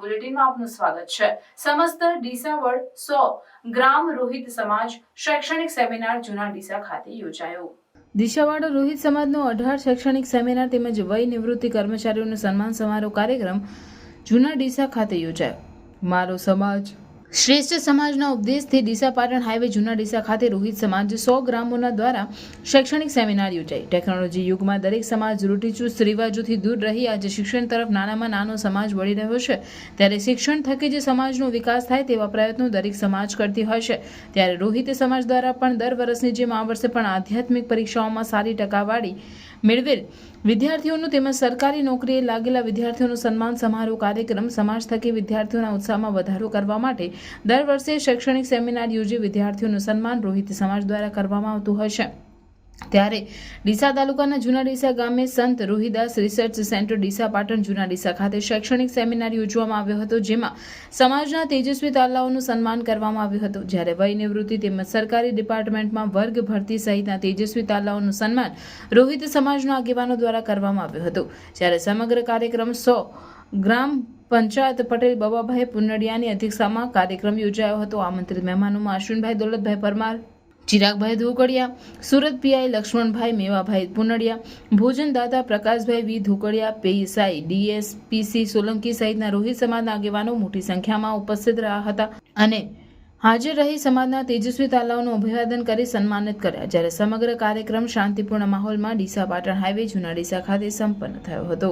બુલેટિનમાં આપનું સ્વાગત છે. સમસ્ત ડીસાવડ સો ગ્રામ રોહિત સમાજ શૈક્ષણિક સેમિનાર જૂના ડીસા ખાતે યોજાયો. દિશાવાડો રોહિત સમાજનો અઢાર શૈક્ષણિક સેમિનાર તેમજ વય નિવૃત્તિ કર્મચારીઓનો સન્માન સમારોહ કાર્યક્રમ જૂના ડીસા ખાતે યોજાયો. મારો સમાજ શ્રેષ્ઠ સમાજના ઉપદેશથી ડીસા પાટણ હાઈવે જૂના ડીસા ખાતે રોહિત સમાજ સો ગ્રામોના દ્વારા શૈક્ષણિક સેમિનાર યોજાઈ. ટેકનોલોજી યુગમાં દરેક સમાજ રૂઢિચુસ્ત રિવાજોથી દૂર રહી આજે શિક્ષણ તરફ નાનામાં નાનો સમાજ વળી રહ્યો છે. ત્યારે શિક્ષણ થકી જે સમાજનો વિકાસ થાય તેવા પ્રયત્નો દરેક સમાજ કરતી હોય છે. ત્યારે રોહિત સમાજ દ્વારા પણ દર વર્ષની જેમ આ વર્ષે પણ આધ્યાત્મિક પરીક્ષાઓમાં સારી ટકાવારી મેળવેલ વિદ્યાર્થીઓનું તેમજ સરકારી નોકરીએ લાગેલા વિદ્યાર્થીઓનું સન્માન સમારોહ કાર્યક્રમ સમાજ થકી વિદ્યાર્થીઓના ઉત્સાહમાં વધારો કરવા માટે દર વર્ષે શૈક્ષણિક સેમિનાર યોજી વિદ્યાર્થીઓનું સન્માન રોહિત સમાજ દ્વારા કરવામાં આવતું હોય છે. ત્યારે ડીસા તાલુકાના જૂના ડીસા ગામે સંત રોહિદાસ રિસર્ચ સેન્ટર ડીસા પાટણ જૂના ડીસા ખાતે શૈક્ષણિક સેમિનાર યોજવામાં આવ્યો હતો, જેમાં સમાજના તેજસ્વી તાલાઓનું સન્માન કરવામાં આવ્યું હતું. જ્યારે વય નિવૃત્તિ તેમજ સરકારી ડિપાર્ટમેન્ટમાં વર્ગ ભરતી સહિતના તેજસ્વી તાલાઓનું સન્માન રોહિત સમાજના આગેવાનો દ્વારા કરવામાં આવ્યું હતું. જ્યારે સમગ્ર કાર્યક્રમ સો ગ્રામ પંચાયત પટેલ બબાભાઈ પુનડિયાની અધ્યક્ષતામાં કાર્યક્રમ યોજાયો હતો. આમંત્રિત મહેમાનોમાં Ashwinbhai Dolatbhai Parmar Chiragbhai Dhokadiya Surat PI Laxmanbhai Mevabhai Pundiya, ભોજનદાતા Prakashbhai V Dhokadiya PSI DSPC Solanki સહિતના રોહિત સમાજના આગેવાનો મોટી સંખ્યામાં ઉપસ્થિત રહ્યા હતા અને હાજર રહી સમાજના તેજસ્વી તાલાઓનું અભિવાદન કરી સન્માનિત કર્યા. જ્યારે સમગ્ર કાર્યક્રમ શાંતિપૂર્ણ માહોલમાં ડીસા પાટણ હાઈવે, જૂના ડીસા ખાતે સંપન્ન થયો હતો.